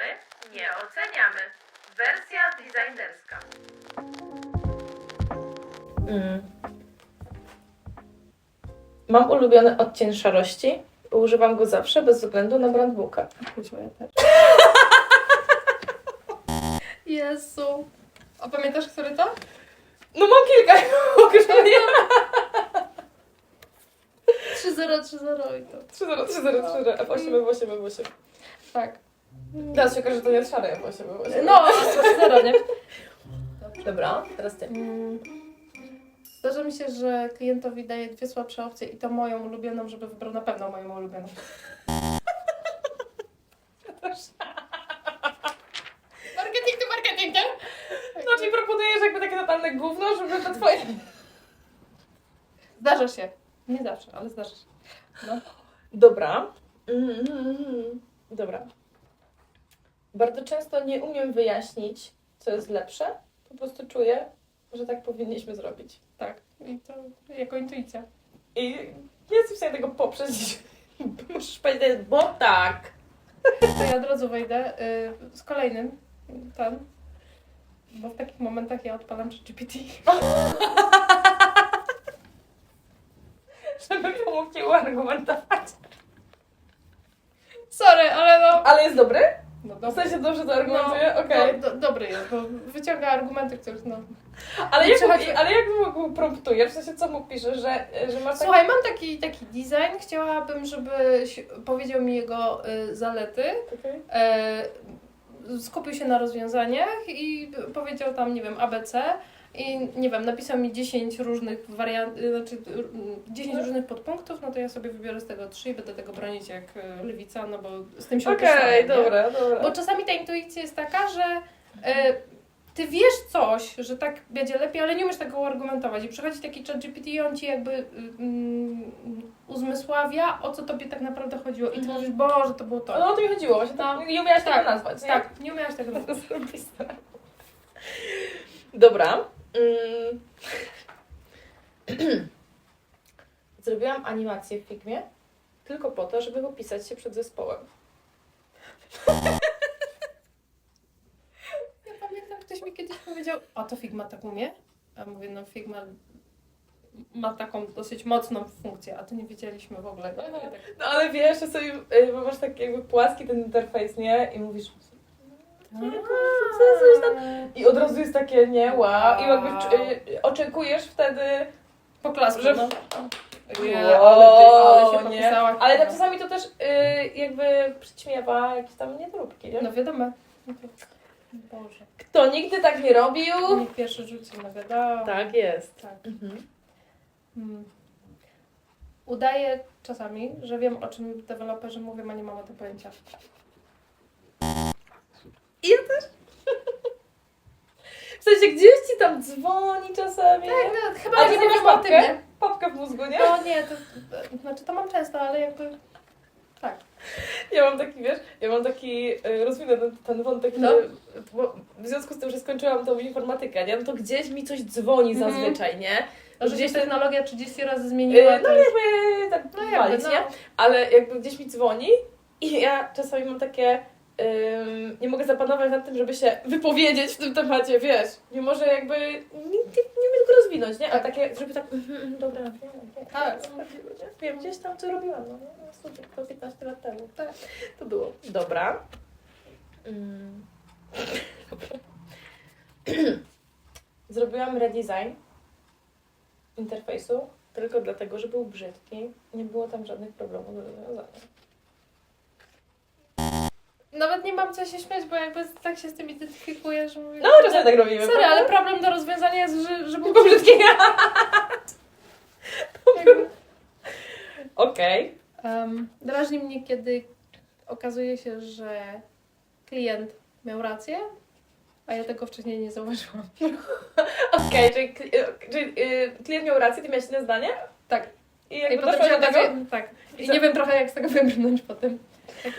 Oceniamy, nie oceniamy. Wersja designerska. Mm. Mam ulubiony odcień szarości. Używam go zawsze, bez względu na brandbooka. Kuźwa, ja też. Jezu. A pamiętasz, który to? No mam kilka, mogę że nie. 3030 i to. 3 0 3 0 3 0 F8 F8 F8 Tak. Teraz się okaże, że to nie jest szare F8 F8 No, 30, nie? Dobra, teraz ty. Mm. Zdarza mi się, że klientowi daję dwie słabsze opcje i to moją ulubioną, żeby wybrał na pewno moją ulubioną. Marketing to marketing, nie? No czyli proponujesz jakby takie totalne gówno, żeby to twoje... Zdarza się. Nie zawsze, ale zdarza się. No. Dobra. Mm, Dobra. Bardzo często nie umiem wyjaśnić, co jest lepsze. Po prostu czuję, że tak powinniśmy zrobić. Tak. I to jako intuicja. I nie jestem w stanie tego poprzeć. Musisz powiedzieć, bo tak. To ja od razu wejdę y, z kolejnym. Ten. Bo w takich momentach ja odpalam GPT. Żeby pomógł ci uargumentować. Sorry, ale no. Ale jest dobry? No W sensie dobrze to argumentuje? Okej. do, do, dobry jest, bo wyciąga argumenty, których no. Ale, Nie jak przechodzi- mu, ale jak mu promptujesz? W sensie co mu piszesz, że, że masz. Słuchaj, mam taki, taki design. Chciałabym, żebyś powiedział mi jego y, zalety. Okej. E, skupił się na rozwiązaniach i powiedział tam, nie wiem, ABC. I nie wiem, napisał mi 10 różnych wariantów, znaczy y, 10 różnych podpunktów, no to ja sobie wybiorę z tego 3 i będę tego bronić jak y, lewica, no bo z tym się Okej, dobra, dobra. Bo czasami ta intuicja jest taka, że e, ty wiesz coś, że tak będzie lepiej, ale nie umiesz tego uargumentować. I przychodzi taki chat GPT i on ci jakby mm, uzmysławia, o co tobie tak naprawdę chodziło. I ty Mhm. mówisz, Boże, to było to. No o to mi chodziło, właśnie No. nie umiałaś tak, tego nazwać, nie? tak, nie umiałaś tego nazwać. Dobra. Mm. Zrobiłam animację w Figmie tylko po to, żeby opisać się przed zespołem. Ja pamiętam, ktoś mi kiedyś powiedział, a to Figma tak umie? A mówię, no Figma ma taką dosyć mocną funkcję, a to nie wiedzieliśmy w ogóle. No, tak, No ale wiesz, że sobie, y, bo masz taki jakby płaski ten interfejs, nie? I mówisz, coś tam- i od razu jest takie, nie, wow. I jakby y, oczekujesz wtedy, Poklasku, Że- no. Nie, ale ty, ale się nie. popisałaś. Ale tak czasami to też y, jakby przyćmiewa jakieś tam niedróbki, nie? No wiadomo. Boże. Kto nigdy tak nie robił? Niech pierwszy rzucił na wiadomo. Tak jest. tak. Mhm. Hmm. Udaję czasami, że wiem o czym deweloperzy mówią, a nie mam o tym pojęcia. W sensie gdzieś ci tam dzwoni czasami. Tak, no, chyba Ale nie nie masz o tym, papkę? nie? Papka w mózgu, nie? No nie, to, znaczy to mam często, ale jakby tak. Ja mam taki, wiesz, ja mam taki, y, rozwinę ten, ten wątek, No. że, bo w związku z tym, że skończyłam tą informatykę, nie? No to gdzieś mi coś dzwoni Mhm. zazwyczaj, nie? No, że Gdzieś technologia 30 razy Y, zmieniła. no to już- jakby tak no, jakby, walić, no. nie? Ale jakby gdzieś mi dzwoni i ja czasami mam takie, nie mogę zapanować nad tym, żeby się wypowiedzieć w tym temacie, wiesz. Nie może jakby, nie, nie? A Tak. takie, żeby tak, mhm, mhm, dobra, wiem, wiem, Tak. wiem, gdzieś tam co robiłam, no, no super, to 15 lat temu. Tak. To było. Dobra. Mm. Dobra. Zrobiłam redesign interfejsu tylko dlatego, że był brzydki. Nie było tam żadnych problemów do rozwiązania. Nawet nie mam co się śmiać, bo jakby tak się z tym identyfikuję, że mówię... No, czasami tak robimy. Sorry, ale problem do rozwiązania jest, że, że był Był brzydki. Jakby- Okej. Um, drażni mnie, kiedy okazuje się, że klient miał rację, a ja tego wcześniej nie zauważyłam. Okej, czyli, kli- y, czyli y, klient miał rację, ty miałeś inne zdanie? Tak. I I jakby potem doszło się do tego? okazuje, tak. I co? nie wiem trochę jak z tego wybrnąć potem.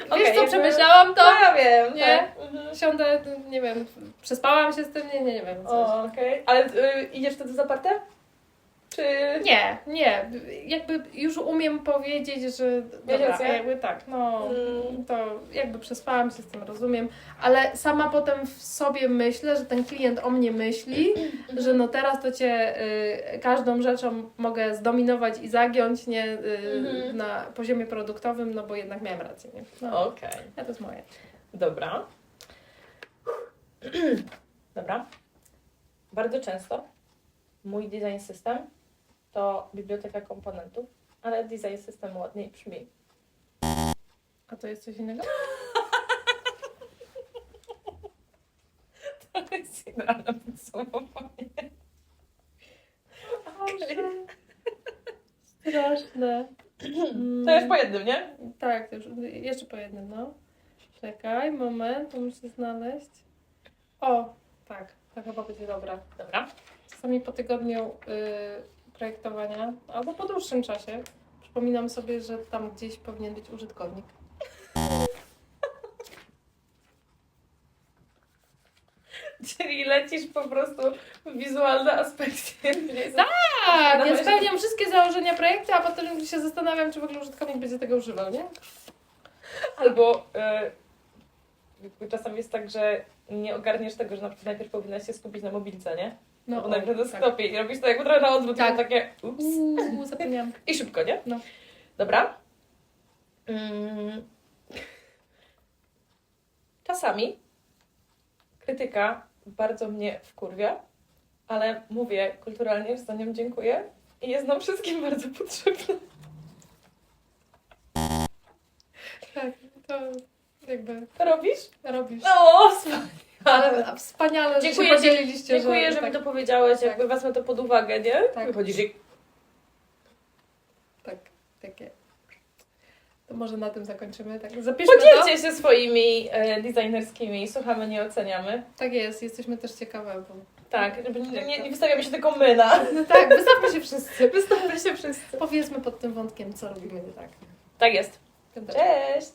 Okej, Wiesz co, przemyślałam to, No ja wiem, Nie? tak. Mhm. siądę, nie wiem, przespałam się z tym, nie, nie, nie wiem. Co. O, okej. Ale y, idziesz wtedy zaparte? Czy... Nie, nie. Jakby już umiem powiedzieć, że dobra, jakby tak, no Mm. to jakby przespałam się z tym, rozumiem, ale sama potem w sobie myślę, że ten klient o mnie myśli, że no teraz to cię y, każdą rzeczą mogę zdominować i zagiąć, nie, y, Mhm. na poziomie produktowym, no bo jednak miałem rację, nie? No, Okej. ja to jest moje. Dobra. Dobra. Bardzo często mój design system to biblioteka komponentów, ale design system ładniej brzmi. A to jest coś innego? To jest idealne podsumowanie. Straszne. To już po jednym, nie? Tak, to już, jeszcze po jednym, no. Czekaj, moment, to muszę znaleźć. O, tak, to chyba będzie dobra. Dobra. Czasami po tygodniu y, projektowania, albo po dłuższym czasie, przypominam sobie, że tam gdzieś powinien być użytkownik. Czyli lecisz po prostu w wizualne aspekty. Tak, ja spełniam wszystkie założenia projektu, a potem się zastanawiam, czy w ogóle użytkownik będzie tego używał, nie? Albo jakby czasami jest tak, że nie ogarniesz tego, że na przykład najpierw powinnaś się skupić na mobilce, nie? No, Albo o, najpierw na tak. sklepie i robisz to jakby trochę na odwrót Tak. takie ups. Uuu, zapomniałam. I szybko, nie? No. Dobra. Mm. Czasami krytyka bardzo mnie wkurwia, ale mówię kulturalnie, że za nią dziękuję i jest nam wszystkim bardzo potrzebna. Tak, to jakby To robisz? robisz. No, wspaniale. Ale wspaniale, że Dziękuję się ci- podzieliliście, Dziękuję, że, tak, mi to powiedziałeś, Tak. jakby wezmę to pod uwagę, nie? Tak. Wychodzi, że tak, takie. To może na tym zakończymy. Tak, zapiszmy to. podzielcie się swoimi e, designerskimi, słuchamy, nie oceniamy. Tak jest, jesteśmy też ciekawe, bo... Tak, nie, nie, nie wystawiamy się tylko my na... No tak, wystawmy się wszyscy. Wystawmy się wszyscy. Powiedzmy pod tym wątkiem, co robimy nie tak. Tak jest. Cześć!